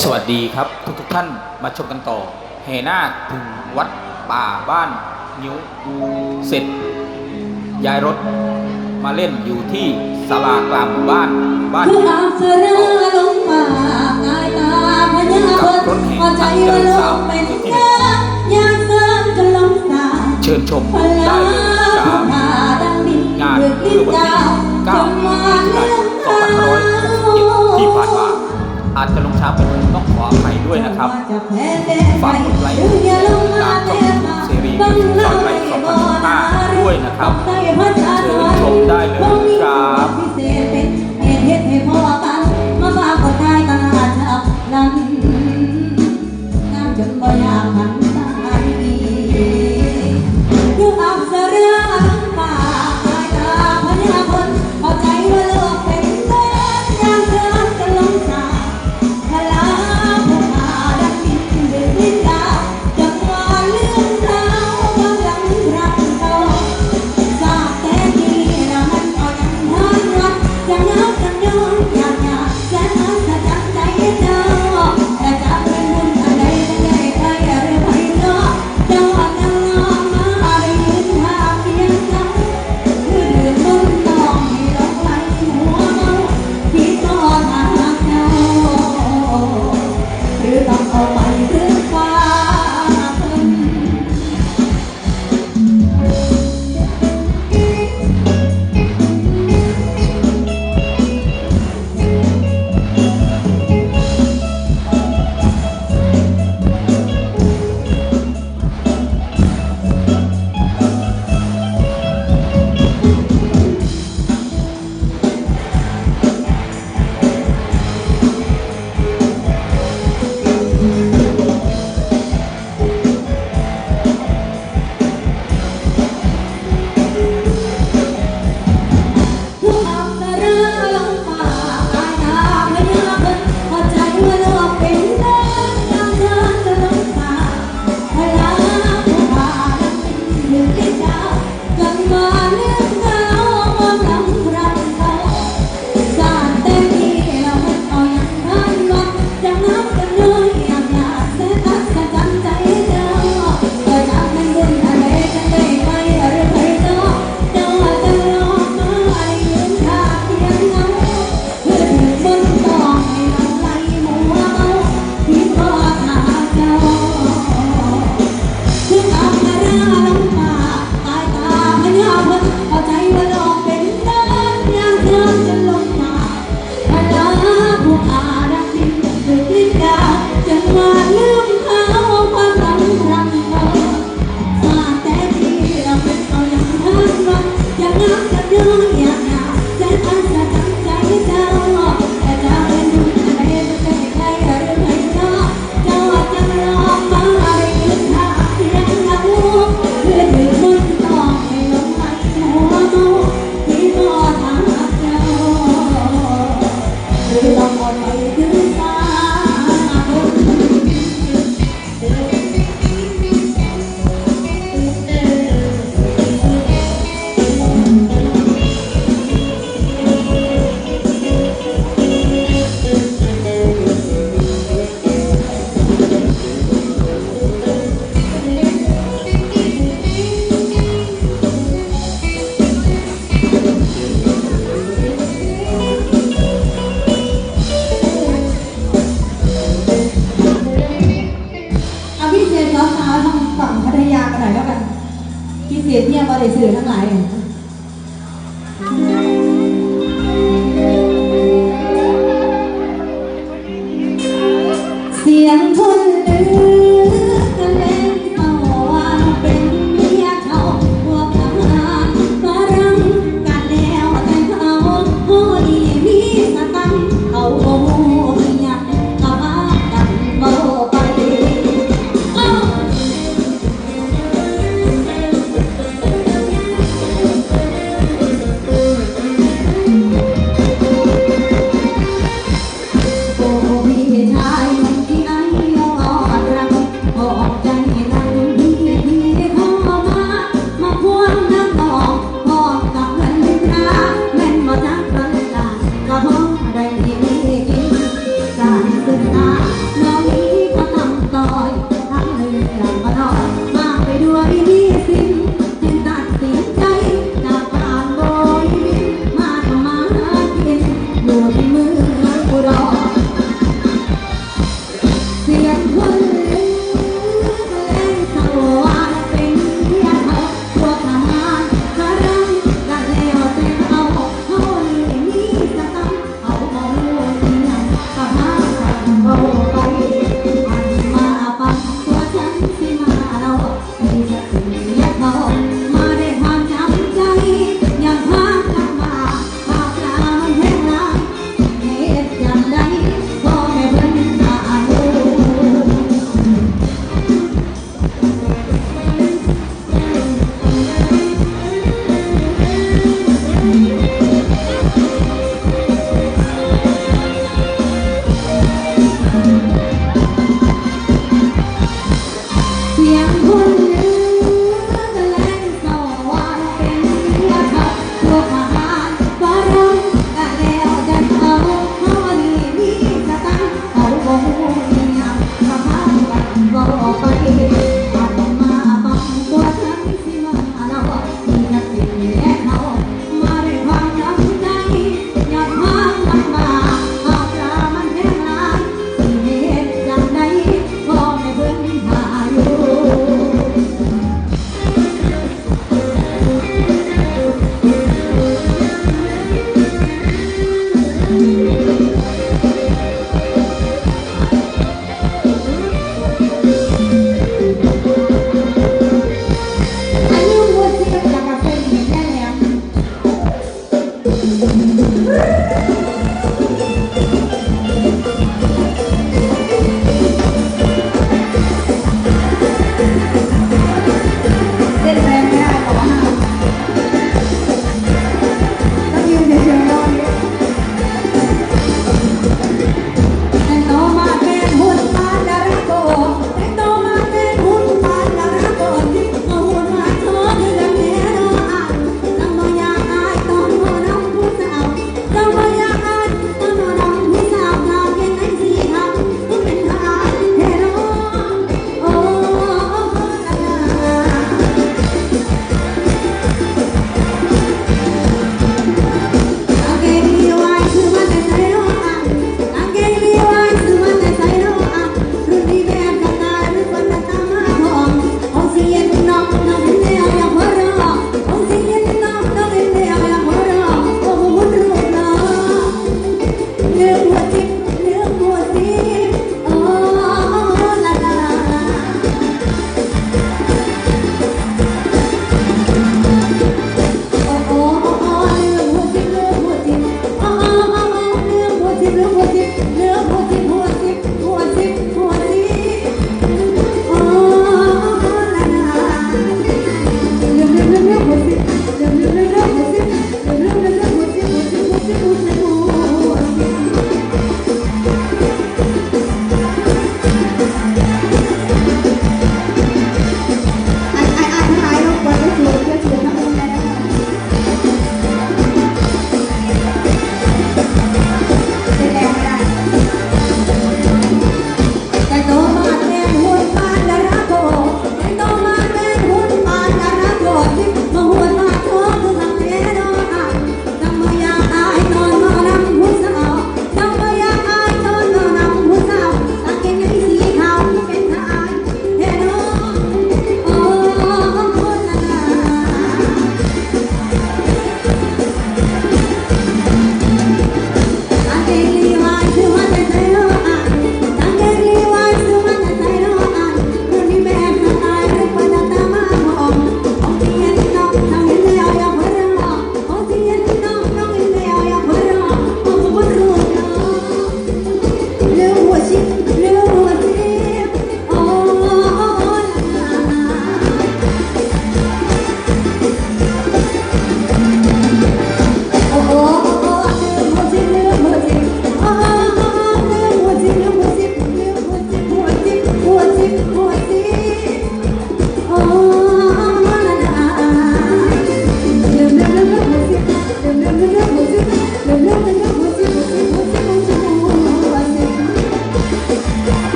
สวัสดีครับทุกทุกท่านมาชมกันต่อเฮนาถึงวัดป่าบ้านนิ้วเสร็จยายรถมาเล่นอยู่ที่ศาลากลางบ้านบ้านกับรถแห่งทางเจริญสาวที่หนึ่งเชิญชมได้เลยครับงานคือวันที่9มิถุนายน2567ที่ผ่านมา อาจจะลงช้าไปหน่อต้องขออภัยด้วยนะครับ ฝากกดไลค์ติดตามกับซีรีส์เรื่องสอนไปสองพันสิบห้าด้วยนะครับเชิญชมได้เลยครับ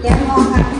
เลี้ยง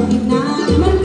งอี